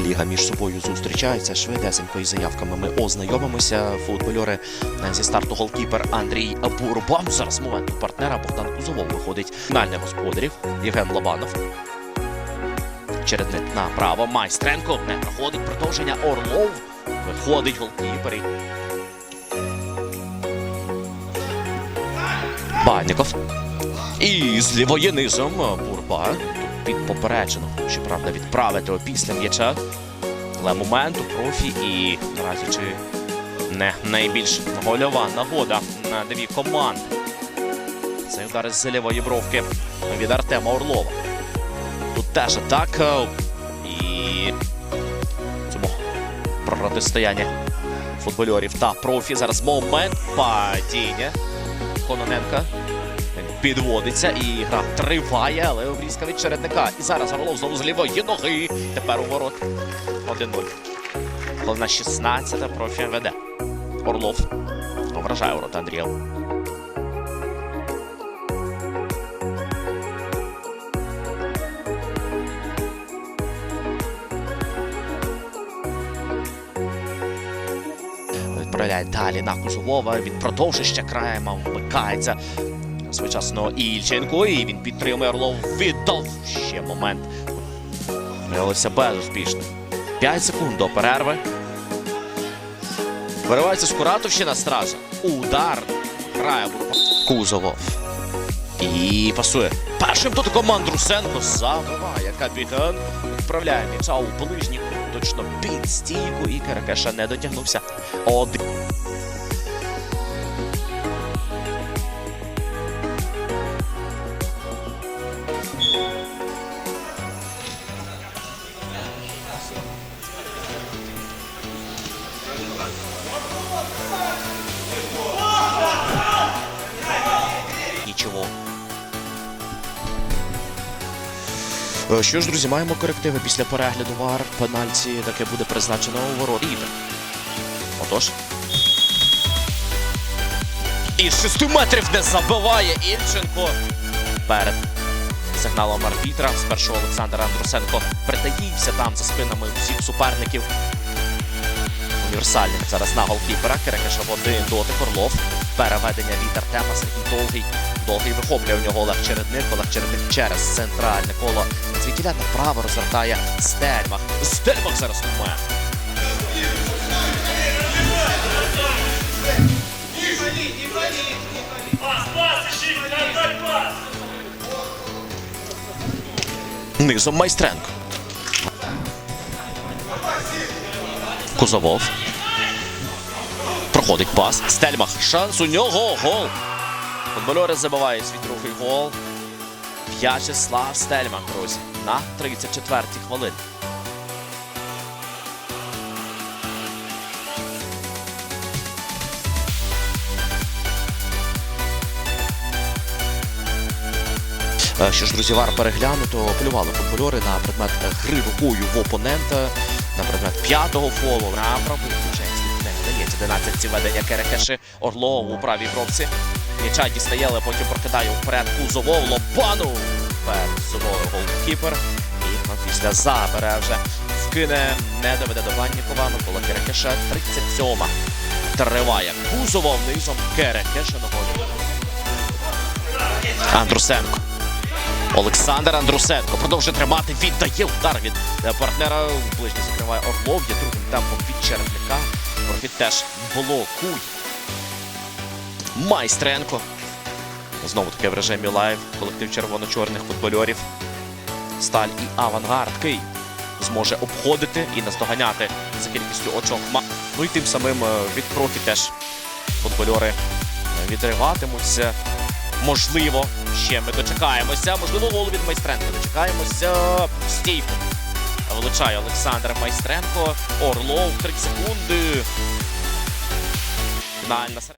ліга між собою зустрічаються. Швидесенько із заявками ми ознайомимося. Футбольори е, зі старту голкіпер Андрій Бурбан. Зараз момент партнера Богдан Кузовов виходить. Фінальний господарів Євген Лобанов. Чередник направо. Майстренко не проходить продовження. Орлов. Виходить голкіпер. і Банніков. І з лівої низом Бурба. Під попереджено, щоправда, відправити після м'яча. Але момент у профі і наразі чи не найбільш гольова нагода на дві команди. Цей удар із лівої бровки від Артема Орлова. Тут теж атака. І цьому протистояння футбольорів та профі. Зараз момент падіння. Кононенка. Підводиться і гра триває, але обрізка від чередника. І зараз Орлов знову з лівої ноги. Тепер у ворот 1-0. Головна 16-та профі веде. Орлов вражає ворота Андрія. Відправляє далі на Кузовова. Він продовжує ще краєм, вмикається своєчасно Ільченко. І він підтримує Орлов. Віддав ще момент. Виявилося безуспішно. 5 секунд до перерви. Виривається Скуратовщина стража. Удар. Грає. Кузовов. І пасує. Першим тут команд Русенко забиває капітан. Відправляє м'яча у ближній точно під стійку. І Керекеша не дотягнувся. Один. Нічого. Е, Що ж, друзі, маємо корективи після перегляду вар. Пенальті таке буде призначено у ворот. Отож. І з 6 метрів не забиває Ільченко. Перед сигналом арбітра спершу Олександр Андрусенко притаївся там за спинами усіх суперників. Універсальник зараз на голкіпера. Керекеша в один дотик Орлов. Переведення від Артема Сергій Довгий. Довгий вихоплює у нього Олег Чередник. Олег Чередник через центральне коло. Звідтіля направо розвертає Стельмах. Стельмах зараз думає. Низом Майстренко. Кузовов. Проходить пас. Стельмах. Шанс у нього. Гол. Футбольори забивають свій другий гол. В'ячеслав Стельмах, друзі. На 34-й хвилині. Е, Що ж, друзі, вар переглянуто, полювали футбольори на предмет гри рукою в опонента, на предмет п'ятого фолу, на правий 11 ведення Керекеши Орлов у правій бровці. М'яча дістає, але потім прокидає вперед Кузовов, Лобану. Перед собою голкіпер. І після забере вже вкине, не доведе до Баннікова. Микола Керекеша 37-ма. Триває Кузовов низом Керекеша ногою. Андрусенко. Олександр Андрусенко продовжує тримати, віддає удар від е, партнера. Ближній закриває Орлов, є другим темпом від черепника. Профіт теж блокує. Майстренко. Знову таки в режимі лайв колектив червоно-чорних футбольорів. Сталь і авангард Київ зможе обходити і наздоганяти за кількістю очок. Ну і тим самим е, від профі теж футбольори е, відриватимуться. Можливо, ще ми дочекаємося. Можливо, гол від Майстренко. Дочекаємося стійку. Влучає Олександр Майстренко. Орлов 3 секунди. Фінальна серед-